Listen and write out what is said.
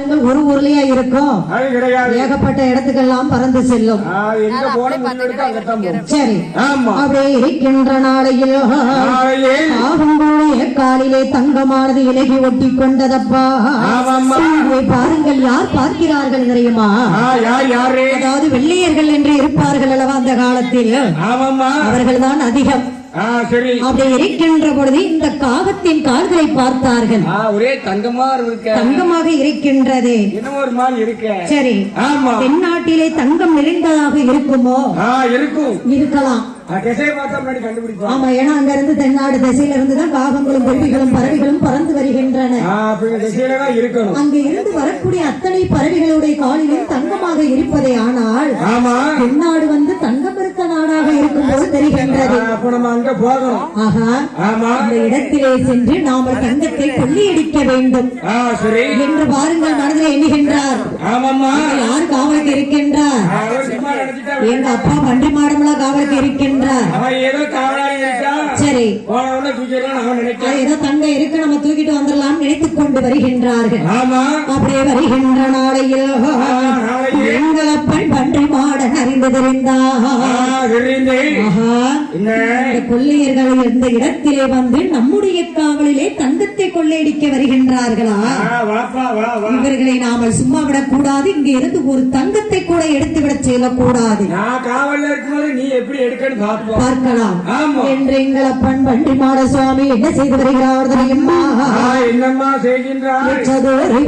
பாருங்கள், ஒரு ஊர்லயா இருக்கும்? ஏகப்பட்ட இடத்துக்கெல்லாம் பறந்து செல்லும். சரி. ஆமா. அப்படியே இருக்கின்ற நாளையில் நாளையே ஆகும்போது காலிலே தங்கமானது இலகி ஒட்டி கொண்டதப்பா. பாருங்கள் யார் பார்க்கிறார்கள் தெரியுமா? அதாவது வெள்ளையர்கள் என்று இருப்பார்கள் அல்லவா அந்த காலத்தில்? ஆமாம்மா. அவர்கள்தான் அதிகம். அப்படி இருக்கின்ற பொழுது இந்த காகத்தின் கால்களை பார்த்தார்கள். ஒரே தங்கமா இருக்க தங்கமாக இருக்கின்றது. இன்னும் ஒரு மாதிரி இருக்க. சரி. ஆமா. தென்னாட்டிலே தங்கம் நிறைந்ததாக இருக்குமோ? இருக்கும். இருக்கலாம். ஆமா ஏன்னா அங்க இருந்து தென்னாடு திசையில இருந்து தான் காகங்களும் குருவிகளும் பறவைகளும் பறந்து வருகின்றன. தான் அங்கு இருந்து வரக்கூடிய அத்தனை பறவைகளுடைய காலிலும் தங்கமாக இருப்பதே ஆனால் ஆமா. தென்னாடு வந்து தங்கம் தெரிகின்றது. நம்ம அங்க போகணும். அந்த இடத்திலே சென்று நாமல் தங்கத்தை கொள்ளையடிக்க வேண்டும். என்று பாருங்கள் மனதில் எண்ணுகின்றார். யார் காவலுக்கு இருக்கின்றார்? எங்க அப்பா பன்றி மாடமெல்லாம் காவலுக்கு இருக்கின்றார். சரி. ஏதோ தங்கம் இருக்கு நம்ம தூக்கிட்டு வந்துடலாம் நினைத்துக் கொண்டு வருகின்றார்கள். அப்படியே வருகின்ற நாளையில். எங்களப்பன் பன்றி மாடன் அறிந்து தெரிந்தார் ஆ, தெரியுது. ஆஹா என்ன இந்த கொள்ளையர்கள் இடத்திலே வந்து நம்முடைய காவலிலே தங்கத்தை கொள்ளையடிக்க வருகின்றார்களா? இவர்களை நாமல் சும்மா விடக்கூடாது இங்க இருந்து ஒரு தங்கத்தை கூட எடுத்து விட செல்லக்கூடாது நீ எப்படி எடுக்கன்னு பாப்போம் பார்க்கலாம். என்று எங்களப்பன் பன்றி மாட சுவாமி என்ன செய்து வருகிறார் என்னம்மா செய்கின்றாய்? சதோரி